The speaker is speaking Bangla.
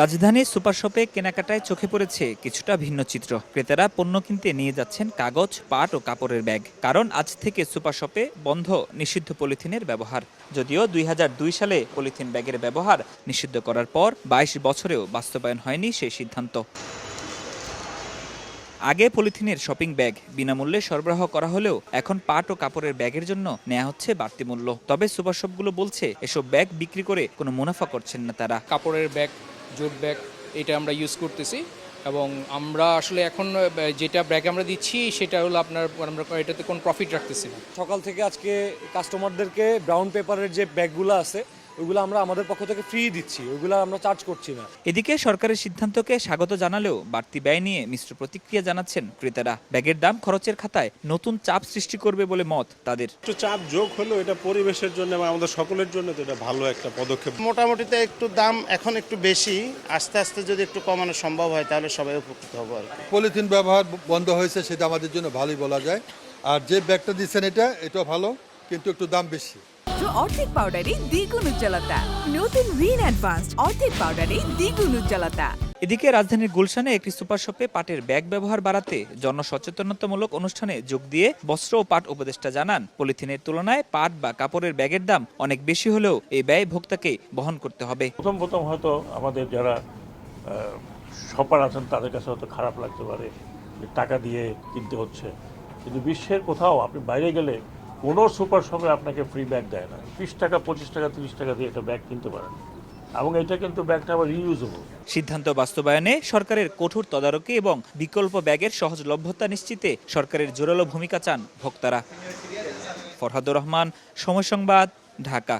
রাজধানীর সুপার শপে কেনাকাটায় চোখে পড়েছে কিছুটা ভিন্ন চিত্র। ক্রেতারা পণ্য কিনতে নিয়ে যাচ্ছেন কাগজ, পাট ও কাপড়ের ব্যাগ। কারণ আজ থেকে সুপার শপে বন্ধ নিষিদ্ধ পলিথিনের ব্যবহার। যদিও দুই হাজার দুই সালে পলিথিন ব্যাগের ব্যবহার নিষিদ্ধ করার পর বাইশ বছরেও বাস্তবায়ন হয়নি সেই সিদ্ধান্ত। আগে পলিথিনের শপিং ব্যাগ বিনামূল্যে সরবরাহ করা হলেও এখন পাট ও কাপড়ের ব্যাগের জন্য নেওয়া হচ্ছে বাড়তি মূল্য। তবে সুপার শপগুলো বলছে, এসব ব্যাগ বিক্রি করে কোনো মুনাফা করছেন না তারা। কাপড়ের ব্যাগ জুট ব্যাগ এটা আমরা ইউজ করতেছি এবং আমরা আসলে এখন যেটা ব্যাগ আমরা দিচ্ছি সেটা হলো আপনার, আমরা এটাতে কোনো প্রফিট রাখতেছি না। সকাল থেকে আজকে কাস্টমারদেরকে ব্রাউন পেপারের যে ব্যাগগুলো আছে ওইগুলো আমরা আমাদের পক্ষ থেকে ফ্রি দিচ্ছি ওইগুলো আমরা চার্জ করছি না। এদিকে সরকারের সিদ্ধান্তকে স্বাগত জানালেও বাড়তি ব্যয় নিয়ে মিশ্র প্রতিক্রিয়া জানাচ্ছেন ক্রেতারা। ব্যাগের দাম খরচের খাতায় নতুন চাপ সৃষ্টি করবে বলে মত তাদের। একটু চাপ যোগ হলেও এটা পরিবেশের জন্য এবং আমাদের সকলের জন্য তো এটা ভালো একটা পদক্ষেপ। মোটামুটিতে একটু দাম এখন একটু বেশি আস্তে আস্তে যদি একটু কমানো সম্ভব হয় তাহলে সবাই উপকৃত হব আর পলিথিন ব্যবহার বন্ধ হয়েছে সেটা আমাদের জন্য ভালোই বলা যায়। আর যে ব্যাগটা দিচ্ছেন এটা এটাও ভালো কিন্তু একটু দাম বেশি। মাত্র অর্ধেক পাউডারে দ্বিগুণ উজ্জ্বলতা। নতুন রিন অ্যাডভান্সড অর্ধেক পাউডারে দ্বিগুণ উজ্জ্বলতা। এদিকে রাজধানীর গুলশানে একটি সুপার শপে পাটের ব্যাগ ব্যবহার বাড়াতে জনসচেতনতামূলক অনুষ্ঠানে যোগ দিয়ে বস্ত্র ও পাট উপদেষ্টা জানান পলিথিনের তুলনায় পাট বা কাপড়ের ব্যাগের দাম অনেক বেশি হলেও এই ব্যয় ভোক্তাকে বহন করতে হবে। প্রথম প্রথম হয়তো আমাদের যারা শপার আছেন তাদের কাছে হয়তো খারাপ লাগতে পারে যে টাকা দিয়ে কিনতে হচ্ছে। কিন্তু বিশ্বের কোথাও আপনি বাইরে গেলে কোনো সুপার শপে আপনাকে ফ্রি ব্যাগ দেয় না। বিশ টাকা, পঁচিশ টাকা, তিরিশ টাকা দিয়ে একটা ব্যাগ কিনতে পারেন। এবং এটা কিন্তু ব্যাগটা আবার রিইউজেবল সিদ্ধান্ত বাস্তবায়নে সরকারের কঠোর তদারকি এবং বিকল্প ব্যাগের সহজলভ্যতা নিশ্চিতে সরকারের জোরালো ভূমিকা চান ভোক্তারা। ফরহাদুর রহমান, সময় সংবাদ, ঢাকা।